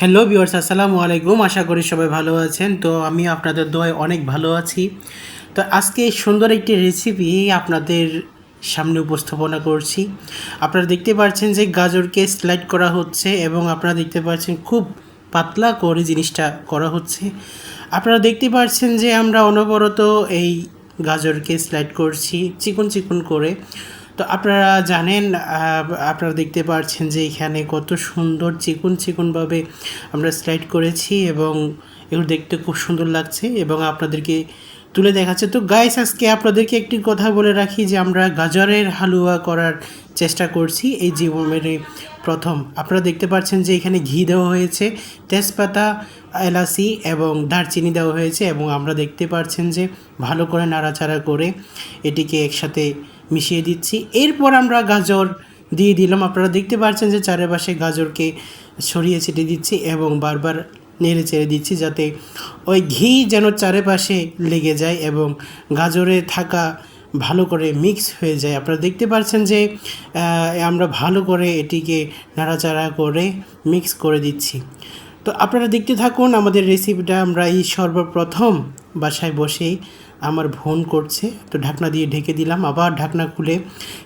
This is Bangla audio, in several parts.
হ্যালো ভিউয়ার্স আসসালামু আলাইকুম। আশা করি সবাই ভালো আছেন। তো আমি আপনাদের দোয়ায় অনেক ভালো আছি। তো আজকে সুন্দর একটি রেসিপি আপনাদের সামনে উপস্থাপনা করছি। আপনারা দেখতে পাচ্ছেন যে গাজরকে স্লাইড করা হচ্ছে এবং আপনারা দেখতে পাচ্ছেন খুব পাতলা করে জিনিসটা করা হচ্ছে। আপনারা দেখতে পাচ্ছেন যে আমরা অনবরত এই গাজরকে স্লাইড করছি, চিকন চিকন করে। তো আপনারা জানেন আপনারা দেখতে পাচ্ছেন যে এখানে কত সুন্দর চিকন চিকনভাবে আমরা স্লাইড করেছি এবং এগুলো দেখতে খুব সুন্দর লাগছে এবং আপনাদেরকে তুলে দেখাচ্ছে। তো গাইস আজকে আপনাদেরকে একটি কথা বলে রাখি যে আমরা গাজরের হালুয়া করার চেষ্টা করছি এই জীবনের প্রথম। আপনারা দেখতে পাচ্ছেন যে এখানে ঘি দেওয়া হয়েছে, তেজপাতা, এলাচি এবং দারচিনি দেওয়া হয়েছে এবং আমরা দেখতে পাচ্ছেন যে ভালো করে নাড়াচাড়া করে এটিকে একসাথে মিশিয়ে দিচ্ছি। এরপর আমরা গাজর দিয়ে দিলাম। আপনারা দেখতে পাচ্ছেন যে চারপাশে গাজরকে ছড়িয়ে ছিটিয়ে দিচ্ছি এবং বারবার নেড়ে চেড়ে দিচ্ছি যাতে ওই ঘি যেন চারপাশে লেগে যায় এবং গাজরে থাকা ভালো করে মিক্স হয়ে যায়। আপনারা দেখতে পাচ্ছেন যে আমরা ভালো করে এটিকে নাড়াচাড়া করে মিক্স করে দিচ্ছি। তো আপনারা দেখতে থাকুন, আমাদের রেসিপিটা আমরা এই সর্বপ্রথম বাসায় বসেই আমার বোন করছে। তো ঢাকনা দিয়ে ঢেকে দিলাম। আবার ঢাকনা খুলে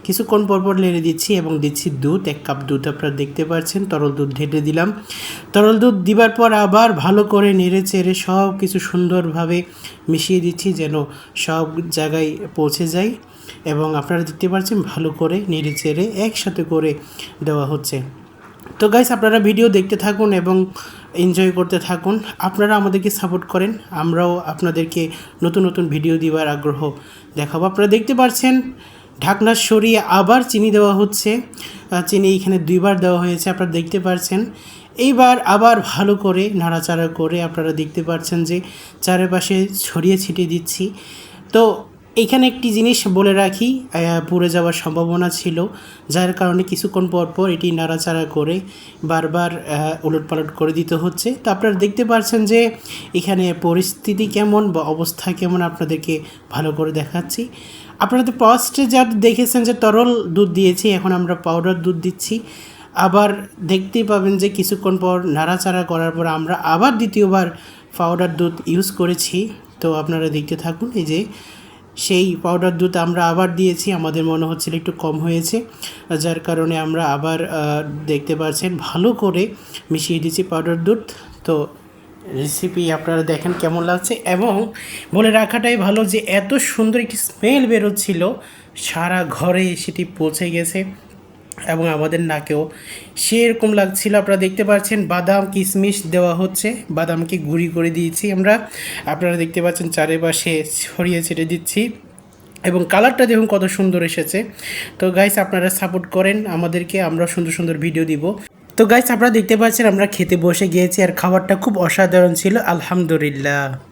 কিছুক্ষণ পর পর নেড়ে দিচ্ছি এবং দিচ্ছি দুধ। এক কাপ দুধ আপনারা দেখতে পাচ্ছেন। তরল দুধ ঢেলে দিলাম। তরল দুধ দিবার পর আবার ভালো করে নেড়ে চেড়ে সব কিছু সুন্দরভাবে মিশিয়ে দিচ্ছি যেন সব জায়গায় পৌঁছে যায় এবং আপনারা দেখতে পাচ্ছেন ভালো করে নেড়ে চেড়ে একসাথে করে দেওয়া হচ্ছে। তো গাইস আপনারা ভিডিও দেখতে থাকুন এবং এনজয় করতে থাকুন। আপনারা আমাদেরকে সাপোর্ট করেন। আমরাও আপনাদেরকে নতুন নতুন ভিডিও দেওয়ার আগ্রহ দেখাবো। আপনারা দেখতে পাচ্ছেন ঢাকনা সরিয়ে আবার চিনি দেওয়া হচ্ছে। চিনি এখানে দুইবার দেওয়া হয়েছে, আপনারা দেখতে পাচ্ছেন এইবার আবার ভালো করে নাড়াচাড়া করে আপনারা দেখতে পাচ্ছেন যে চারিপাশে ছড়িয়ে ছিটিয়ে দিচ্ছি। তো এখানে একটি জিনিস বলে রাখি পুড়ে যাওয়ার সম্ভাবনা ছিল, যার কারণে কিছুক্ষণ পর পর এটি নাড়াচাড়া করে বারবার উলট পালট করে দিতে হচ্ছে। তো আপনারা দেখতে পাচ্ছেন যে এখানে পরিস্থিতি কেমন বা অবস্থা কেমন আপনাদেরকে ভালো করে দেখাচ্ছি। আপনারা তো ফার্স্টে যা দেখেছেন যে তরল দুধ দিয়েছি, এখন আমরা পাউডার দুধ দিচ্ছি। আবার দেখতেই পাবেন যে কিছুক্ষণ পর নাড়াচাড়া করার পর আমরা আবার দ্বিতীয়বার পাউডার দুধ ইউজ করেছি। তো আপনারা দেখতে থাকুন, এই যে সেই পাউডার দুধ আমরা আবার দিয়েছি, আমাদের মনে হচ্ছিল একটু কম হয়েছে, যার কারণে আমরা আবার দেখতে পাচ্ছেন ভালো করে মিশিয়ে দিয়েছি পাউডার দুধ। তো রেসিপি আপনারা দেখেন কেমন লাগছে এবং বলে রাখাটাই ভালো যে এত সুন্দর একটি স্মেল বেরোচ্ছিল, সারা ঘরে সেটি পৌঁছে গেছে। এবং আমাদের নাকেও। সেরকম লাগছিল। আপনারা দেখতে পাচ্ছেন বাদাম কিশমিশ দেওয়া হচ্ছে। বাদামকে গুঁড়ি করে দিয়েছি আমরা। আপনারা দেখতে পাচ্ছেন চারিপাশে ছড়িয়ে ছেড়ে দিচ্ছি। এবং কালারটা দেখুন কত সুন্দর এসেছে। তো গাইস আপনারা সাপোর্ট করেন আমাদেরকে। আমরা সুন্দর সুন্দর ভিডিও দিব। তো গাইস আপনারা দেখতে পাচ্ছেন আমরা খেতে বসে গিয়েছি। আর খাবারটা খুব অসাধারণ ছিল। আলহামদুলিল্লাহ।